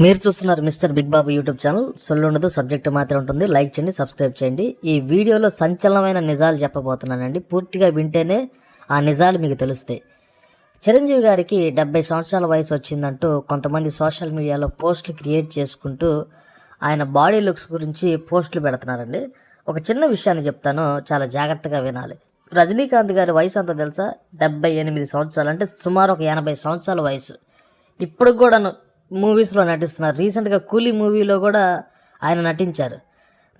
మీరు చూస్తున్నారు mister big Babu YouTube channel. సొల్లుండదు subject మాత్రం ఉంటుంది. లైక్ చేయండి సబ్స్క్రైబ్ చేయండి. ఈ వీడియోలో సంచలనమైన నిజాలు చెప్పబోతున్నానండి. పూర్తిగా వింటేనే ఆ నిజాలు మీకు తెలుస్తాయి. చిరంజీవి గారికి డెబ్బై సంవత్సరాల వయసు వచ్చిందంటూ కొంతమంది సోషల్ మీడియాలో పోస్టులు క్రియేట్ చేసుకుంటూ ఆయన బాడీ లుక్స్ గురించి పోస్టులు పెడుతున్నారండి. ఒక చిన్న విషయాన్ని చెప్తాను చాలా జాగ్రత్తగా వినాలి. రజనీకాంత్ గారి వయసు అంత తెలుసా? డెబ్బై ఎనిమిది సంవత్సరాలు అంటే సుమారు ఒక ఎనభై సంవత్సరాల వయసు. ఇప్పుడు కూడా మూవీస్లో నటిస్తున్నారు. రీసెంట్గా కూలీ మూవీలో కూడా ఆయన నటించారు.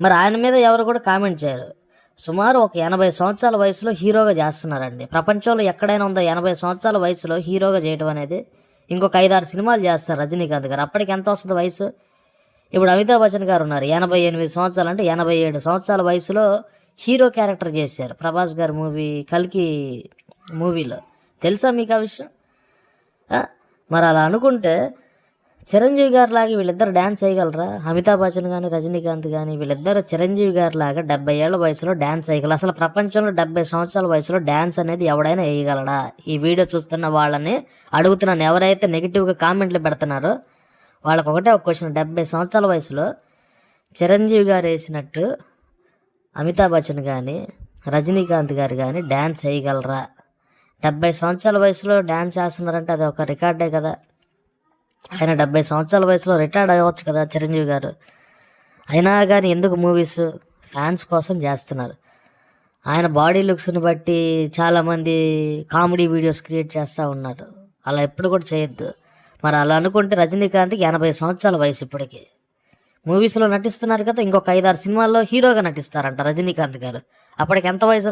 మరి ఆయన మీద ఎవరు కూడా కామెంట్ చేయరు. సుమారు ఒక ఎనభై సంవత్సరాల వయసులో హీరోగా చేస్తున్నారండి. ప్రపంచంలో ఎక్కడైనా ఉందో ఎనభై సంవత్సరాల వయసులో హీరోగా చేయడం అనేది ఇంకొక ఐదారు సినిమాలు చేస్తారు రజనీకాంత్ గారు. అప్పటికి ఎంత వస్తుంది వయసు? ఇప్పుడు అమితాబ్ బచ్చన్ గారు ఉన్నారు. ఎనభై ఎనిమిది సంవత్సరాలు అంటే ఎనభై ఏడు సంవత్సరాల వయసులో హీరో క్యారెక్టర్ చేశారు ప్రభాస్ గారి మూవీ కల్కి మూవీలో. తెలుసా మీకు ఆ విషయం? మరి అలా అనుకుంటే చిరంజీవి గారు లాగా వీళ్ళిద్దరు డ్యాన్స్ వేయగలరా అమితాబ్ బచ్చన్ కానీ రజనీకాంత్ కానీ వీళ్ళిద్దరు చిరంజీవి గారు లాగా డెబ్బై ఏళ్ళ వయసులో డ్యాన్స్ చేయగలరు? అసలు ప్రపంచంలో డెబ్బై సంవత్సరాల వయసులో డ్యాన్స్ అనేది ఎవడైనా వేయగలడా? ఈ వీడియో చూస్తున్న వాళ్ళని అడుగుతున్నాను. ఎవరైతే నెగిటివ్గా కామెంట్లు పెడుతున్నారో వాళ్ళకు ఒకటే ఒక క్వశ్చన్. డెబ్బై సంవత్సరాల వయసులో చిరంజీవి గారు వేసినట్టు అమితాబ్ బచ్చన్ కానీ రజనీకాంత్ గారు కానీ డ్యాన్స్ వేయగలరా డెబ్బై సంవత్సరాల వయసులో డ్యాన్స్ చేస్తున్నారంటే అది ఒక రికార్డే కదా. ఆయన డెబ్బై సంవత్సరాల వయసులో రిటైర్డ్ అవ్వచ్చు కదా చిరంజీవి గారు. అయినా కానీ ఎందుకు మూవీస్ ఫ్యాన్స్ కోసం చేస్తున్నారు? ఆయన బాడీ లుక్స్ని బట్టి చాలామంది కామెడీ వీడియోస్ క్రియేట్ చేస్తూ ఉన్నారు. అలా ఎప్పుడు కూడా చేయొద్దు. మరి అలా అనుకుంటే రజనీకాంత్కి ఎనభై సంవత్సరాల వయసు ఇప్పటికి. మూవీస్లో నటిస్తున్నారు కదా ఇంకొక ఐదారు సినిమాల్లో హీరోగా నటిస్తారంట రజనీకాంత్ గారు. అప్పటికి ఎంత వయసు